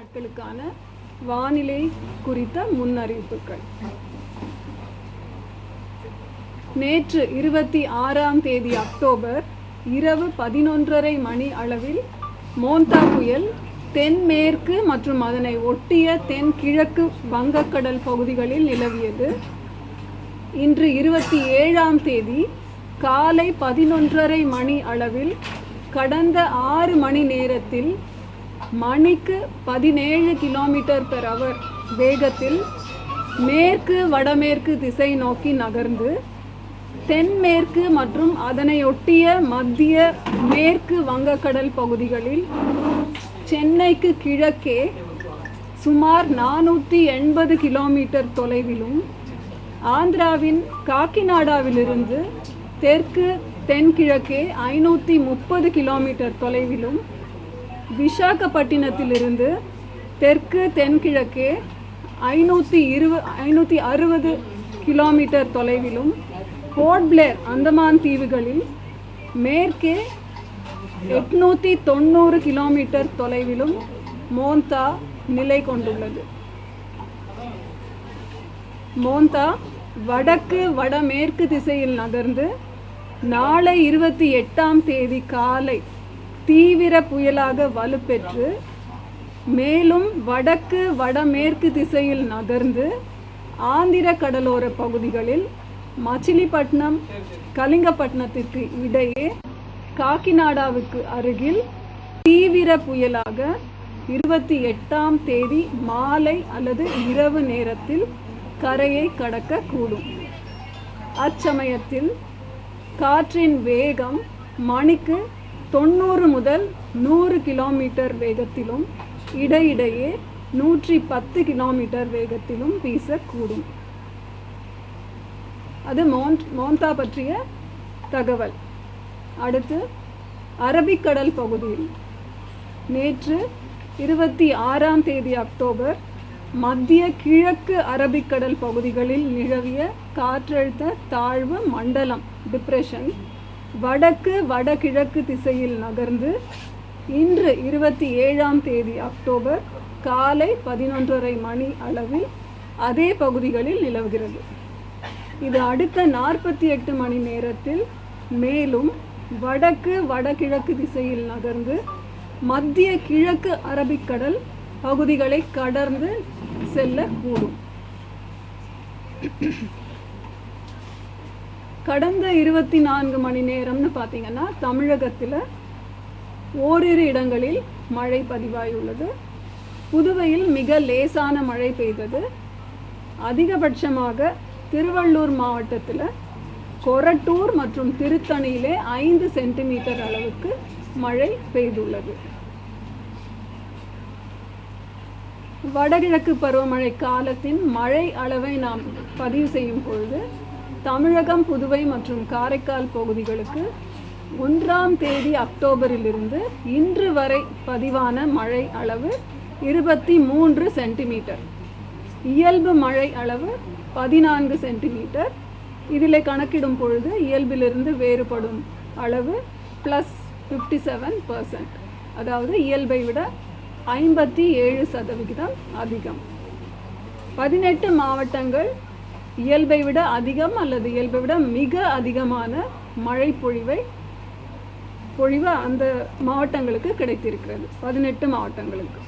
நாட்களுக்கான வானிலை குறித்த முன்னறிவிப்புகள். நேற்று இருபத்தி ஆறாம் தேதி அக்டோபர் இரவு பதினொன்றரை மணி அளவில் மோந்தா புயல் தென்மேற்கு மற்றும் அதனை ஒட்டிய தென்கிழக்கு வங்கக்கடல் பகுதிகளில் நிலவியது. இன்று இருபத்தி ஏழாம் தேதி காலை பதினொன்றரை மணி அளவில் கடந்த ஆறு மணி நேரத்தில் மணிக்கு பதினேழு கிலோமீட்டர் பெர் அவர் வேகத்தில் மேற்கு வடமேற்கு திசை நோக்கி நகர்ந்து தென்மேற்கு மற்றும் அதனையொட்டிய மத்திய மேற்கு வங்கக்கடல் பகுதிகளில் சென்னைக்கு கிழக்கே சுமார் நானூற்றி எண்பது கிலோமீட்டர் தொலைவிலும் ஆந்திராவின் காக்கிநாடாவிலிருந்து தெற்கு தென்கிழக்கே ஐநூற்றி முப்பது கிலோமீட்டர் தொலைவிலும் விசாகப்பட்டினத்திலிருந்து தெற்கு தென்கிழக்கே ஐநூற்றி இருவ ஐநூற்றி அறுபது கிலோமீட்டர் தொலைவிலும் போர்ட் பிளேர் அந்தமான் தீவுகளில் மேற்கே எட்நூற்றி தொண்ணூறு கிலோமீட்டர் தொலைவிலும் மோந்தா நிலை கொண்டுள்ளது. மோந்தா வடக்கு வடமேற்கு திசையில் நகர்ந்து நாளை இருபத்தி எட்டாம் தேதி காலை தீவிர புயலாக வலுப்பெற்று மேலும் வடக்கு வடமேற்கு திசையில் நகர்ந்து ஆந்திர கடலோர பகுதிகளில் மச்சிலிப்பட்டினம் கலிங்கப்பட்டினத்திற்கு இடையே காக்கிநாடாவுக்கு அருகில் தீவிர புயலாக இருபத்தி எட்டாம் தேதி மாலை அல்லது இரவு நேரத்தில் கரையை கடக்க கூடும் அச்சமயத்தில் காற்றின் வேகம் மணிக்கு தொண்ணூறு முதல் நூறு கிலோமீட்டர் வேகத்திலும் இடையிடையே நூற்றி பத்து கிலோமீட்டர் வேகத்திலும் வீசக்கூடும். அது மோன் மோந்தா பற்றிய தகவல். அடுத்து அரபிக்கடல் பகுதியில் நேற்று இருபத்தி ஆறாம் தேதி அக்டோபர் மத்திய கிழக்கு அரபிக்கடல் பகுதிகளில் நிலவிய காற்றழுத்த தாழ்வு மண்டலம் டிப்ரெஷன் வடக்கு வடகிழக்கு திசையில் நகர்ந்து இன்று இருபத்தி ஏழாம் தேதி அக்டோபர் காலை பதினொன்றரை மணி அளவில் அதே பகுதிகளில் நிலவுகிறது. இது அடுத்த நாற்பத்தி எட்டு மணி நேரத்தில் மேலும் வடக்கு வடகிழக்கு திசையில் நகர்ந்து மத்திய கிழக்கு அரபிக்கடல் பகுதிகளை கடந்து செல்லக்கூடும். கடந்த இருபத்தி நான்கு மணி நேரம்னு பார்த்தீங்கன்னா தமிழகத்தில் ஓரிரு இடங்களில் மழை பதிவாகியுள்ளது புதுவையில் மிக லேசான மழை பெய்தது. அதிகபட்சமாக திருவள்ளூர் மாவட்டத்தில் கொரட்டூர் மற்றும் திருத்தணியிலே ஐந்து சென்டிமீட்டர் அளவுக்கு மழை பெய்துள்ளது. வடகிழக்கு பருவமழை காலத்தின் மழை அளவை நாம் பதிவு செய்யும் பொழுது தமிழகம் புதுவை மற்றும் காரைக்கால் பகுதிகளுக்கு ஒன்றாம் தேதி அக்டோபரிலிருந்து இன்று வரை பதிவான மழை அளவு இருபத்தி மூன்று சென்டிமீட்டர். இயல்பு மழை அளவு பதினான்கு சென்டிமீட்டர். இதில் கணக்கிடும் பொழுது இயல்பிலிருந்து வேறுபடும் அளவு ப்ளஸ் ஃபிஃப்டி செவன் பர்சன்ட் அதாவது இயல்பை விட ஐம்பத்தி ஏழு சதவிகிதம் அதிகம். பதினெட்டு மாவட்டங்கள் இயல்பை விட அதிகம் அல்லது இயல்பை விட மிக அதிகமான மழை பொழிவை பொழிவு அந்த மாவட்டங்களுக்கு கிடைத்திருக்கிறது. பதினெட்டு மாவட்டங்களுக்கு.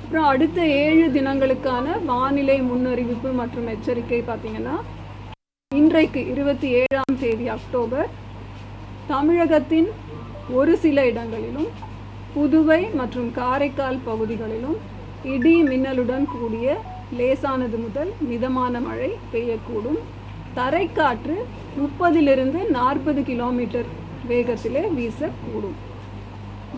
அப்புறம் அடுத்த ஏழு தினங்களுக்கான வானிலை முன்னறிவிப்பு மற்றும் எச்சரிக்கை பார்த்தீங்கன்னா இன்றைக்கு இருபத்தி ஏழாம் தேதி அக்டோபர் தமிழகத்தின் ஒரு சில இடங்களிலும் புதுவை மற்றும் காரைக்கால் பகுதிகளிலும் இடி மின்னலுடன் கூடிய லேசானது முதல் மிதமான மழை பெய்யக்கூடும். தரைக்காற்று முப்பதிலிருந்து நாற்பது கிலோமீட்டர் வேகத்திலே வீசக்கூடும்.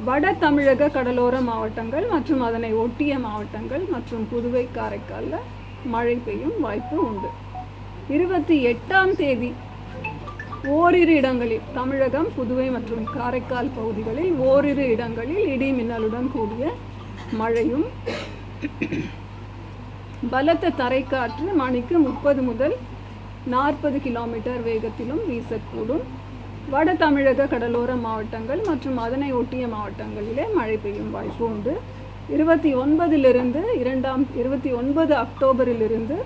வட தமிழக கடலோர மாவட்டங்கள் மற்றும் அதனை ஒட்டிய மாவட்டங்கள் மற்றும் புதுவை காரைக்காலில் மழை பெய்யும் வாய்ப்பு உண்டு. இருபத்தி எட்டாம் தேதி ஓரிரு இடங்களில் தமிழகம் புதுவை மற்றும் காரைக்கால் பகுதிகளில் ஓரிரு இடங்களில் இடி மின்னலுடன் கூடிய மழையும் பலத்த தரைக்காற்று மணிக்கு முப்பது முதல் நாற்பது கிலோமீட்டர் வேகத்திலும் வீசக்கூடும். வட தமிழக கடலோர மாவட்டங்கள் மற்றும் அதனை ஒட்டிய மாவட்டங்களிலே மழை பெய்யும் வாய்ப்பு உண்டு. இருபத்தி ஒன்பதிலிருந்து இரண்டாம் இருபத்தி ஒன்பது அக்டோபரிலிருந்து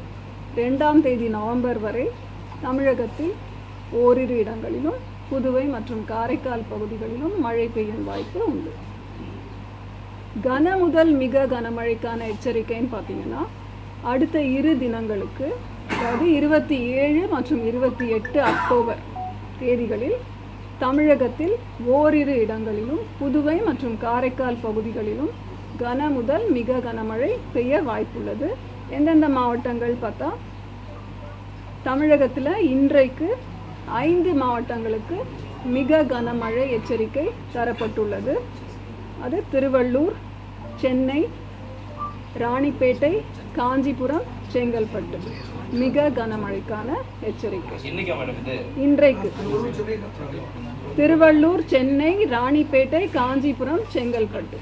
ரெண்டாம் தேதி நவம்பர் வரை தமிழகத்தில் ஓரிரு இடங்களிலும் புதுவை மற்றும் காரைக்கால் பகுதிகளிலும் மழை பெய்யும் வாய்ப்பு உண்டு. கன முதல் மிக கனமழைக்கான எச்சரிக்கைன்னு பார்த்தீங்கன்னா அடுத்த இரு தினங்களுக்கு அதாவது இருபத்தி ஏழு மற்றும் இருபத்தி எட்டு அக்டோபர் தேதிகளில் தமிழகத்தில் ஓரிரு இடங்களிலும் புதுவை மற்றும் காரைக்கால் பகுதிகளிலும் கன முதல் மிக கனமழை பெய்ய வாய்ப்புள்ளது. எந்தெந்த மாவட்டங்கள் பார்த்தா தமிழகத்தில் இன்றைக்கு ஐந்து மாவட்டங்களுக்கு மிக கனமழை எச்சரிக்கை தரப்பட்டுள்ளது. அது திருவள்ளூர் சென்னை ராணிப்பேட்டை காஞ்சிபுரம் செங்கல்பட்டு. மிக கனமழைக்கான எச்சரிக்கை. இன்றைக்கு. திருவள்ளூர் சென்னை ராணிப்பேட்டை காஞ்சிபுரம் செங்கல்பட்டு.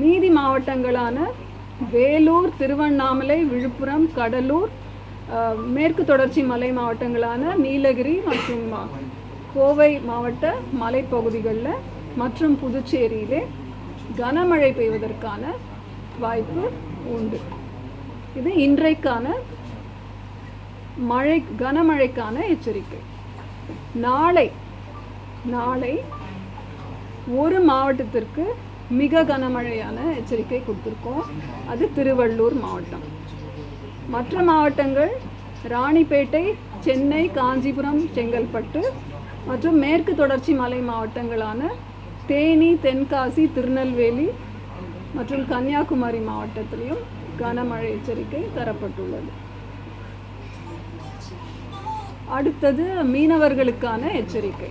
மீதி மாவட்டங்களான வேலூர் திருவண்ணாமலை விழுப்புரம் கடலூர் மேற்கு தொடர்ச்சி மலை மாவட்டங்களான நீலகிரி மற்றும் கோவை மாவட்ட மலைப்பகுதிகளில் மற்றும் புதுச்சேரியிலே கனமழை பெய்வதற்கான வாய்ப்பு உண்டு. இது இன்றைக்கான மழை கனமழைக்கான எச்சரிக்கை. நாளை நாளை ஒரு மாவட்டத்திற்கு மிக கனமழையான எச்சரிக்கை கொடுத்துருக்கோம். அது திருவள்ளூர் மாவட்டம். மற்ற மாவட்டங்கள் ராணிப்பேட்டை சென்னை காஞ்சிபுரம் செங்கல்பட்டு மற்றும் மேற்கு தொடர்ச்சி மலை மாவட்டங்களான தேனி தென்காசி திருநெல்வேலி மற்றும் கன்னியாகுமரி மாவட்டத்திலையும் கனமழை எச்சரிக்கை தரப்பட்டுள்ளது. அடுத்தது மீனவர்களுக்கான எச்சரிக்கை.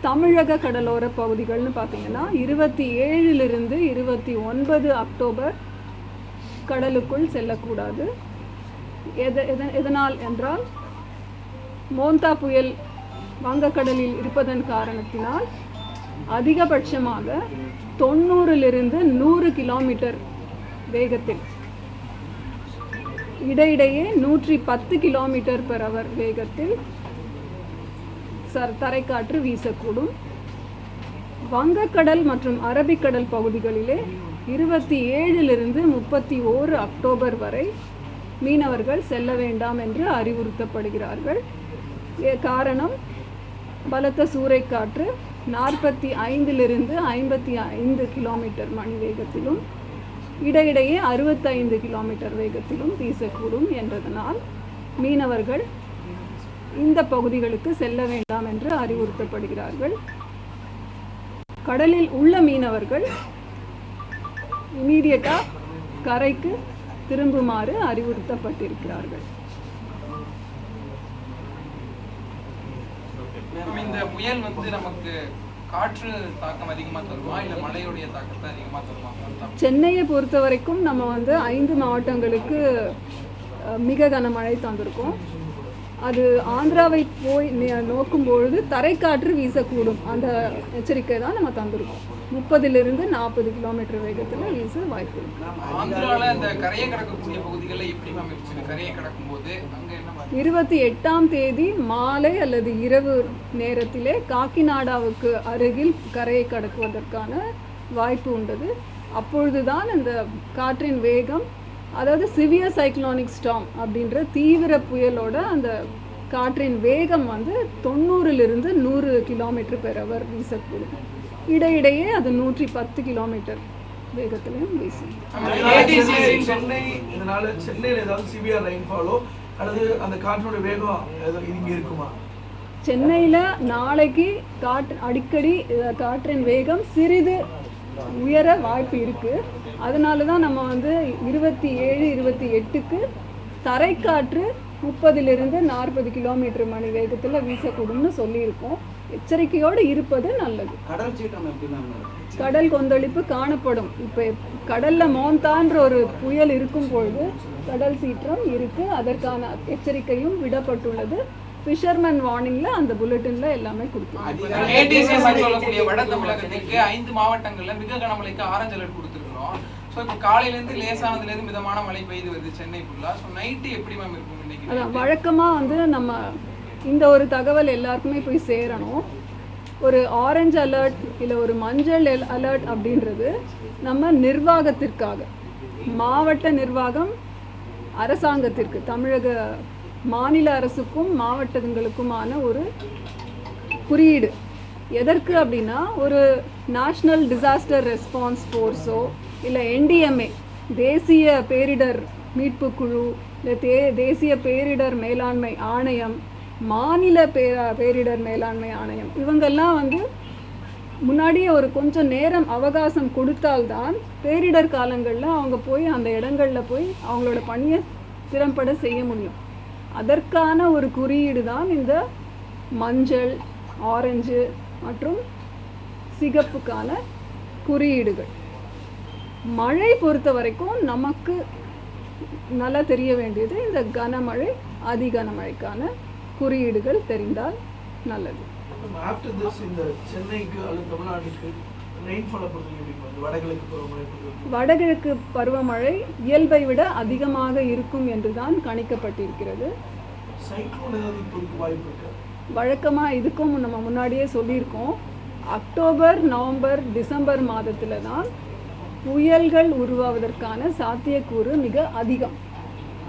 தமிழக கடலோர பகுதிகள்னு பார்த்தீங்கன்னா இருபத்தி ஏழிலிருந்து இருபத்தி ஒன்பது அக்டோபர் கடலுக்குள் செல்லக்கூடாது. எத எத- எதனால் என்றால் மோந்தா புயல் வங்கக்கடலில் இருப்பதன் காரணத்தினால் அதிகபட்சமாக தொண்ணூறிலிருந்து நூறு கிலோமீட்டர் வேகத்தில் இடையிடையே நூற்றி பத்து கிலோமீட்டர் பெர் அவர் வேகத்தில் சர் தரைக்காற்று வீசக்கூடும். வங்கக்கடல் மற்றும் அரபிக்கடல் பகுதிகளிலே இருபத்தி ஏழிலிருந்து முப்பத்தி ஓரு அக்டோபர் வரை மீனவர்கள் செல்ல வேண்டாம் என்று அறிவுறுத்தப்படுகிறார்கள். ஏ- காரணம் பலத்த சூறைக்காற்று நாற்பத்தி ஐந்திலிருந்து ஐம்பத்தி ஐந்து கிலோமீட்டர் மணி வேகத்திலும் இடையிடையே அறுபத்தைந்து கிலோமீட்டர் வேகத்திலும் வீசக்கூடும் என்றதனால் மீனவர்கள் இந்த பகுதிகளுக்கு செல்ல வேண்டாம் என்று அறிவுறுத்தப்படுகிறார்கள். கடலில் உள்ள மீனவர்கள் இமீடியட்டாக கரைக்கு திரும்புமாறு அறிவுறுத்தப்பட்டிருக்கிறார்கள். இந்த புயல் வந்து நமக்கு காற்று தாக்கம் அதிகமா தருமா? இல்ல மழையுடைய தாக்கத்தை அதிகமா தருமா? சென்னையை பொறுத்த வரைக்கும் நம்ம வந்து ஐந்து மாவட்டங்களுக்கு அஹ், மிக கனமழை தந்திருக்கோம். அது ஆந்திராவை போய் நே- நோக்கும் பொழுது தரைக்காற்று வீசக்கூடும். அந்த எச்சரிக்கை தான் நம்ம தந்திருக்கோம். முப்பதிலிருந்து நாற்பது கிலோமீட்டர் வேகத்தில் வீச வாய்ப்பு இருக்கு? இருபத்தி எட்டாம் தேதி மாலை அல்லது இரவு நேரத்திலே காக்கிநாடாவுக்கு அருகில் கரையை கடக்குவதற்கான வாய்ப்பு உண்டது. அப்பொழுதுதான் இந்த காற்றின் வேகம் அதாவது சிவியர் சைக்ளோனிக் ஸ்டாம் அப்படின்ற தீவிர புயலோட அந்த காற்றின் வேகம் வந்து தொண்ணூறிலிருந்து நூறு கிலோமீட்டர் பெர் அவர் வீசக்கூடும். இடையிடையே அது நூற்றி பத்து கிலோமீட்டர் வேகத்திலையும் வீசும். ADC சென்னை இதனால சென்னையில் ஏதாவது சிவியர் ரைன் ஃபாலோ அல்லது அந்த காற்றினுடைய வேகம் ஏதோ இங்க இருக்குமா? சென்னையில் நாளைக்கு காற்று அடிக்கடி காற்றின் வேகம் சிறிது உயர வாய்ப்பு இருக்குது அதனால தான் நம்ம வந்து இருபத்தி ஏழு இருபத்தி எட்டுக்கு தரைக்காற்று முப்பதிலிருந்து நாற்பது கிலோமீட்டர் மணி வேகத்தில் வீசக்கூடும்னு சொல்லியிருக்கோம். எச்சரிக்கையோடு இருப்பது நல்லது. கடல் சீற்றம் கொந்தளிப்பு காணப்படும். இப்போ கடலில் மோந்தான்ற ஒரு புயல் இருக்கும் பொழுது கடல் சீற்றம் இருக்குது அதற்கான எச்சரிக்கையும் விடப்பட்டுள்ளது. ஃபிஷர்மேன் வார்னிங்கில் அந்த புல்லட்டினில் எல்லாமே கொடுத்துருக்கோம் வட தமிழகத்துக்கு ஐந்து மாவட்டங்கள்ல மிக கனமழைக்கு ஆரஞ்சு அலர்ட் கொடுத்துருக்கோம் ஸோ இப்போ காலையில இருந்து லேசானதுல இருந்து மிதமான மழை பெய்து வருது சென்னை ஃபுல்லா ஸோ நைட்டு எப்படி மேம் இருக்கும் இன்னைக்கு அதான் வழக்கமாக வந்து நம்ம இந்த ஒரு தகவல் எல்லாருக்குமே போய் சேரணும். ஒரு ஆரஞ்சு அலர்ட் இல்லை ஒரு மஞ்சள் அலர்ட் அப்படின்றது நம்ம நிர்வாகத்திற்காக. மாவட்ட நிர்வாகம் அரசாங்கத்திற்கு தமிழக மாநில அரசுக்கும் மாவட்டங்களுக்குமான ஒரு குறியீடு. எதற்கு அப்படின்னா ஒரு நேஷ்னல் டிசாஸ்டர் ரெஸ்பான்ஸ் ஃபோர்ஸோ இல்லை என்டிஎம்ஏ தேசிய பேரிடர் மீட்பு குழு இல்லை தே தேசிய பேரிடர் மேலாண்மை ஆணையம் மாநில பே பேரிடர் மேலாண்மை ஆணையம் இவங்கெல்லாம் வந்து முன்னாடியே ஒரு கொஞ்சம் நேரம் அவகாசம் கொடுத்தால்தான் பேரிடர் காலங்களில் அவங்க போய் அந்த இடங்களில் போய் அவங்களோட பணியை திறம்பட செய்ய முடியும். அதற்கான ஒரு குறியீடு தான் இந்த மஞ்சள் ஆரஞ்சு மற்றும் சிகப்புக்கான குறியீடுகள். மழை பொறுத்த வரைக்கும் நமக்கு நல்லா தெரிய வேண்டியது இந்த கனமழை அதி கனமழைக்கான குறியீடுகள் தெரிந்தால் நல்லது. ஆஃப்டர் திஸ் இந்த சென்னைக்கு அல்லது தமிழ்நாட்டுக்கு வடகிழக்கு பருவமழை இயல்பை விட அதிகமாக இருக்கும் என்றுதான் கணிக்கப்பட்டிருக்கிறது. வழக்கமாக இதுக்கும் நம்ம முன்னாடியே சொல்லியிருக்கோம். அக்டோபர் நவம்பர் டிசம்பர் மாதத்தில் தான் புயல்கள் உருவாவதற்கான சாத்தியக்கூறு மிக அதிகம்.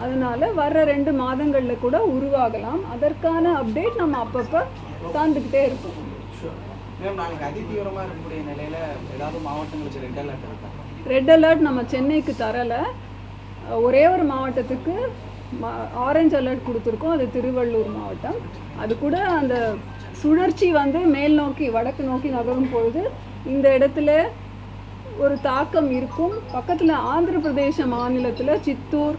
அதனால் வர்ற ரெண்டு மாதங்களில் கூட உருவாகலாம். அதற்கான அப்டேட் நம்ம அப்பப்போ தந்துக்கிட்டே இருப்போம். மேம் நாளைக்கு இருக்கக்கூடிய ஏதாவது மாவட்டங்களுக்கு ரெட் அலர்ட் இருக்கா? ரெட் அலர்ட் நம்ம சென்னைக்கு தரலை. ஒரே ஒரு மாவட்டத்துக்கு ஆரஞ்சு அலர்ட் கொடுத்துருக்கோம். அது திருவள்ளூர் மாவட்டம். அது கூட அந்த சுழற்சி வந்து மேல் நோக்கி வடக்கு நோக்கி நகரும் பொழுது இந்த இடத்துல ஒரு தாக்கம் இருக்கும். பக்கத்தில் ஆந்திர பிரதேச மாநிலத்தில் சித்தூர்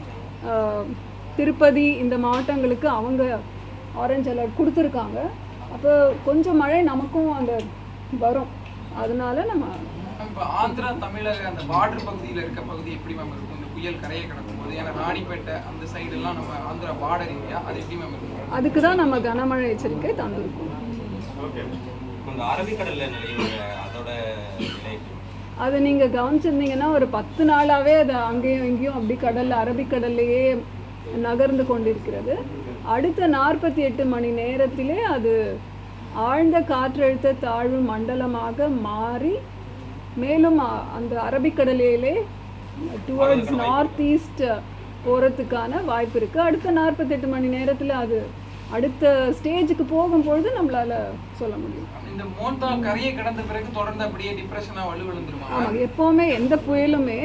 திருப்பதி இந்த மாவட்டங்களுக்கு அவங்க ஆரஞ்சு அலர்ட் கொடுத்துருக்காங்க. அப்போ கொஞ்சம் மழை நமக்கும் அந்த வரும். அதனால நம்ம இப்போ ஆந்திரா தமிழக அந்த பார்டர் பகுதியில் இருக்க பகுதி எப்படி மேம் இருக்கும்? இந்த புயல் கரையை கடக்கும் போது ஏன்னா ராணிப்பேட்டை அந்த side எல்லாம் நம்ம ஆந்திரா பார்டர் ஏரியா அது எப்படி மேம் இருக்கும்? அதுக்கு தான் நம்ம கனமழை எச்சரிக்கை தந்திருக்கோம். இந்த அரபிக்கடல்ல அதோட? அது நீங்கள் கவனிச்சிருந்தீங்கன்னா ஒரு பத்து நாளாகவே அது அங்கேயும் இங்கேயும் அப்படி கடலில் அரபிக்கடல்லையே நகர்ந்து கொண்டிருக்கிறது. அடுத்த நாற்பத்தி எட்டு மணி நேரத்திலே அது ஆழ்ந்த காற்றழுத்த தாழ்வு மண்டலமாக மாறி மேலும் அந்த அரபிக்கடலிலே டுவர்ட்ஸ் நார்த் ஈஸ்ட் போகிறதுக்கான வாய்ப்பு இருக்குது அடுத்த நாற்பத்தெட்டு மணி நேரத்தில் அது அடுத்த ஸ்டேஜுக்கு போகும்பொழுது நம்மளால் சொல்ல முடியும். இந்த மோந்தா கரையை கடந்த பிறகு தொடர்ந்து அப்படியே டிப்ரெஷனா வலுவிழுந்துருமா? ஆமாம் எப்போவுமே எந்த புயலுமே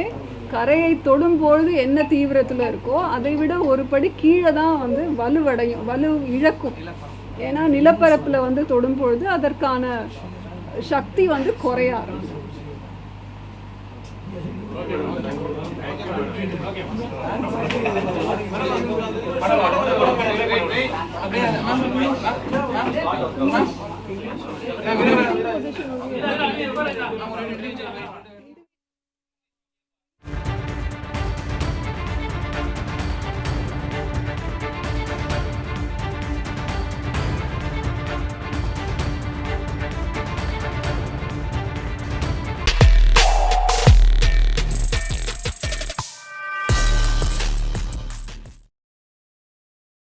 கரையை தொடும்பொழுது என்ன தீவிரத்தில் இருக்கோ அதை விட ஒரு படி கீழே தான் வந்து வலுவடையும் வலு இழக்கும் ஏன்னா நிலப்பரப்பில் வந்து தொடும்பொழுது அதற்கான சக்தி வந்து குறைய ஆரம்பிக்கும் Thank you.